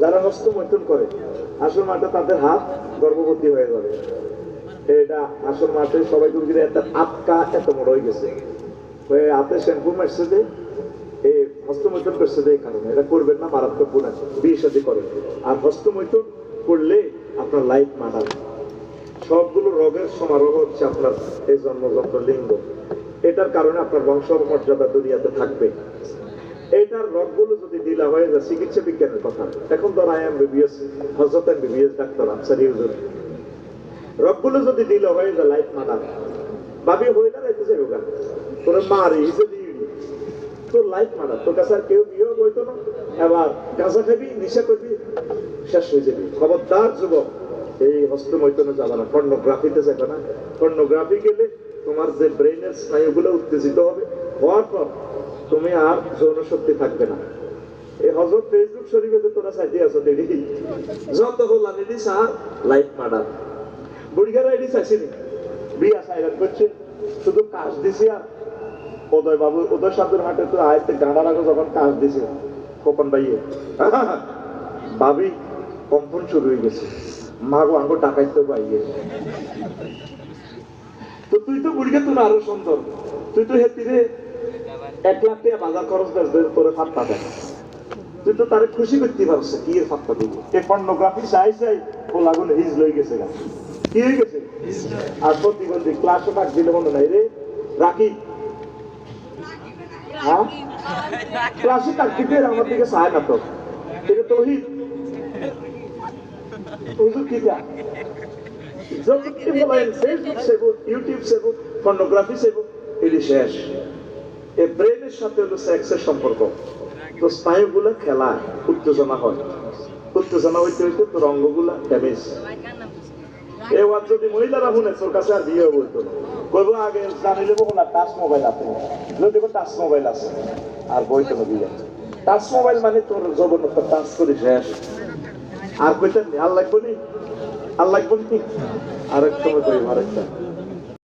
যারা হস্তমৈথুন করে, আসল মাঠে তাদের হাত গর্ভবতী হয়ে যাবে। এটা আসল মাঠে সবাই তুমি এত আটকা, এত বড় হয়ে গেছে। হয়ে হাতে শ্যাম্পু মারছে যে এই হস্তমৈথুন করছে যে এই কারণে। এটা করবেন না, মারাত্মক গুণ আছে। বিয়ে সাথে করেন। আর হস্তমৈথুন করলে আপনার লাইফ মানাবে সবগুলো রোগের সমারোহ হচ্ছে আপনার এই জন্মগত লিঙ্গ। এটার কারণে আপনার বংশ মর্যাদা দুনিয়াতে থাকবে। এটার রোগগুলো যদি ঢিলা হয়ে যায় চিকিৎসা বিজ্ঞানের কথা। এখন তো আই এম বিবিএস হজরত এম বিবিএস ডাক্তার আনসার ইউজুর রোগগুলো যদি ঢিলা হয়ে যায় লাইফ মানা ভাবি হয়ে না রাইতে যাবে ওখানে তোর মারি হিসেবে তোর লাইফ মানা, তোর কাছে আর কেউ বিয়েও বইতো না। এবার গাঁজা খাবি, নিশা করবি, শেষ হয়ে যাবি। খবরদার যুবক, এই হস্তমৈথনে যাবে না। পর্নোগ্রাফিতে যাবে না। পর্নোগ্রাফি গেলে তোমার যে ব্রেনের স্নায়ুগুলো উত্তেজিত হবে, হওয়ার পর তুমি আর যৌন শক্তি থাকবে না। এই হজরত ফেসবুক শরীফে যে তোরা সাইতে আছো দেখি যত হল্লা নিদি সার লাইফ মার্ডার বুড়িগারা এটি চাইছিনি। বিয়া করছে, শুধু কাজ দিছি আর। উদয় বাবু উদয় সাধুর হাটে তো আয়তে আগে যখন কাজ দিছে, খোকন ভাইয়ে। ভাবি, কম্পন শুরু হয়ে গেছে। মাগো আঙ্গো টাকাইতে পাইয়ে। তো তুই তো বুড়িকে তোর আরও সুন্দর। তুই তো হেতিরে এক লাখ টাকা বাজার খরচ দেয় তোরে ফাত্তা দেয়। তুই তো তারে খুশি করতে পারছে কি এর ফাত্তা দিব? এ পর্নোগ্রাফি চাই চাই ও লাগুন হিজ লই গেছে গা। কি হয়ে গেছে? আর প্রতিবন্ধী ক্লাসও ডাক দিলে মনে নাই রে। রাখি। হ্যাঁ? ক্লাসে ডাক দিতে আমার দিকে চায় না তো। এটা তো হিট হুজুর কি যা? যতক্ষণ বলেন ফেসবুক সেবো ইউটিউব সেবো পর্নোগ্রাফি সেবো এটি শেষ। এই ব্রেনের সাথে হলো সেক্সের সম্পর্ক। তো স্নায়ুগুলো খেলা, উত্তেজনা হয়। উত্তেজনা হইতে হইতে তোর অঙ্গগুলা ড্যামেজ ওয়াজ যদি মহিলারা শুনে, তোর কাছে আর বিয়ে বলতো আগে না টাচ মোবাইল আছে। যদি টাচ মোবাইল আছে। আর বইতো টাচ মোবাইল মানে তোর জবন টাচ করে শেষ। আর কইতেন আর লাগবো নি আর লাগবো নি আরেক সময় করি আরেকটা।